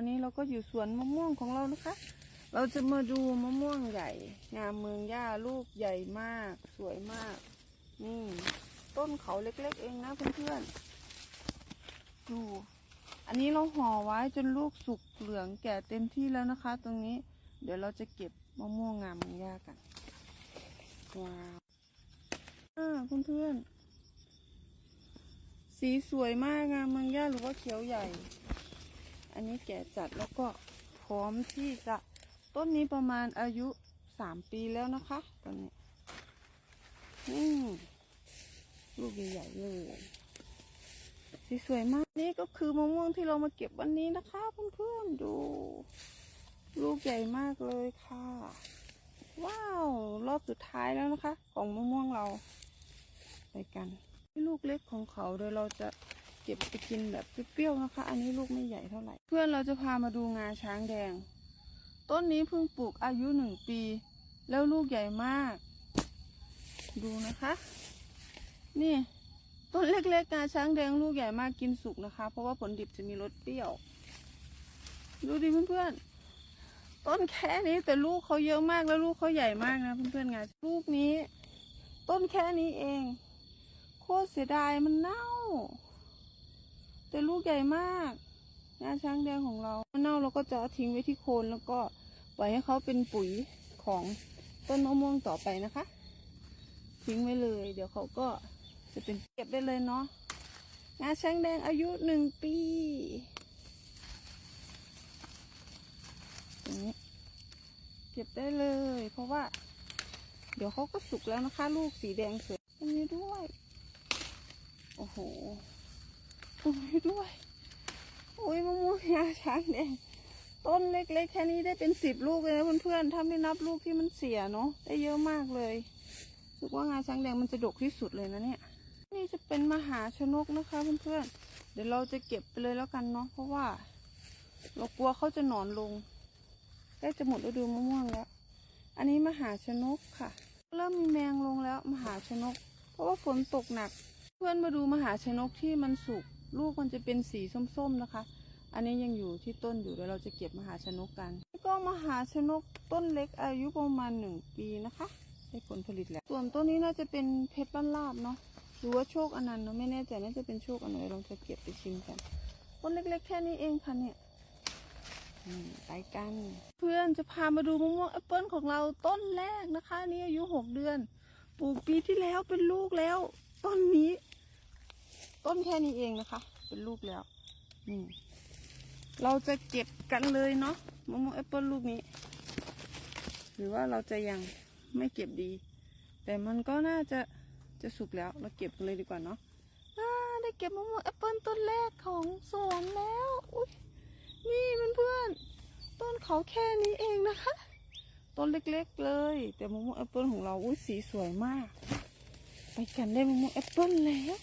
วันนี้เราก็อยู่สวนมะม่วงของเรานะคะ เราจะมาดูมะม่วงใหญ่ งามเมืองย่าลูกใหญ่มาก สวยมาก นี่ ต้นเขาเล็กๆเองนะเพื่อนๆ ดู อันนี้เราห่อไว้จนลูกสุกเหลืองแก่เต็มที่แล้วนะคะ ตรงนี้ เดี๋ยวเราจะเก็บมะม่วงงามเมืองย่ากัน ว้าวอ่าเพื่อนๆ สีสวยมากงามเมืองย่าหรือว่าเขียวใหญ่ อันนี้แก่จัดแล้วก็พร้อมที่จะต้นนี้ประมาณอายุสามปีแล้วนะคะตอนนี้นี่ลูกใหญ่ๆเลยสีสวยมากนี่ก็คือมะม่วงที่เรามาเก็บวันนี้นะคะเพื่อนๆดู ลูกใหญ่มากเลยค่ะ ว้าวรอบสุดท้ายแล้วนะคะ ของมะม่วงเราไปกันนี่ลูกเล็กของเขาโดยเราจะ ก็บไปกินแบบเปรี้ยวๆนะคะ อันนี้ลูกไม่ใหญ่เท่าไหร่ เพื่อนเราจะพามาดูงาช้างแดง ต้นนี้เพิ่งปลูกอายุหนึ่งปี แล้วลูกใหญ่มาก ดูนะคะ นี่ต้นเล็กๆงาช้างแดงลูกใหญ่มากกินสุกนะคะ เพราะว่าผลดิบจะมีรสเปรี้ยว ดูดิเพื่อนๆ ต้นแค่นี้แต่ลูกเขาเยอะมากแล้วลูกเขาใหญ่มากนะเพื่อนๆงาลูกนี้ ต้นแค่นี้เอง โคตรเสียดายมันเน่า แต่ลูกใหญ่มากงาช้างแดงของเรามันเน่าเราก็จะทิ้งไว้ที่โคนแล้วก็ปล่อยให้เขาเป็นปุ๋ยของต้นมะม่วงต่อไปนะคะ ทิ้งไว้เลย เดี๋ยวเขาก็จะเป็นเก็บได้เลยเนาะงาช้างแดงอายุหนึ่งปีอย่างนี้เก็บได้เลย เพราะว่า เดี๋ยวเขาก็สุกแล้วนะคะ ลูกสีแดงสวยอันนี้ด้วย โอ้โห ตรงนี้ด้วยโอ้ยมะม่วงงาช้างแดงต้นเล็กๆแค่นี้ได้เป็นสิบลูกเลยนะเพื่อนๆถ้าไม่นับลูกที่มันเสียเนาะได้เยอะมากเลยรู้สึกว่างาช้างแดงมันจะดกที่สุดเลยนะเนี่ย นี่จะเป็นมหาชนกนะคะเพื่อนๆเดี๋ยวเราจะเก็บไปเลยแล้วกันเนาะเพราะว่า เรากลัวเขาจะหนอนลงใกล้จะหมดฤดูมะม่วงแล้ว อันนี้มหาชนกค่ะ เริ่มมีแมงลงแล้วมหาชนก เพราะว่าฝนตกหนัก เพื่อนมาดูมหาชนกที่มันสุก ลูกมันจะเป็นสีส้มๆนะคะ อันนี้ยังอยู่ที่ต้นอยู่เดี๋ยวเราจะเก็บมหาชนกกันก็มหาชนกต้นเล็กอายุประมาณหนึ่งปีนะคะได้ผลผลิตแล้ว ส่วนต้นนี้น่าจะเป็นเพชรบ้านลาบเนาะหรือว่าโชคอนันต์เนาะไม่แน่ใจน่าจะเป็นโชคอนันต์ลองจะเก็บไปชิมกันต้นเล็กๆ แค่นี้เองค่ะเนี่ยไปกัน เพื่อนจะพามาดูมะม่วงแอปเปิลของเราต้นแรกนะคะ นี่อายุหกเดือน ปลูกปีที่แล้วเป็นลูกแล้ว ต้นนี้ ต้นแค่นี้เองนะคะ เป็นลูกแล้วนี่เราจะเก็บกันเลยเนาะมะม่วงแอปเปิลลูกนี้ หรือว่าเราจะยังไม่เก็บดี แต่มันก็น่าจะจะสุกแล้ว เราเก็บกันเลยดีกว่าเนาะอ่าได้เก็บมะม่วงแอปเปิลต้นแรกของสวนแล้วอุ้ยนี่เพื่อนๆต้นเขาแค่นี้เองนะคะ ต้นเล็กๆเลย แต่มะม่วงแอปเปิลของเราอุ้ยสีสวยมาก ไปกันได้มะม่วงแอปเปิลแล้ว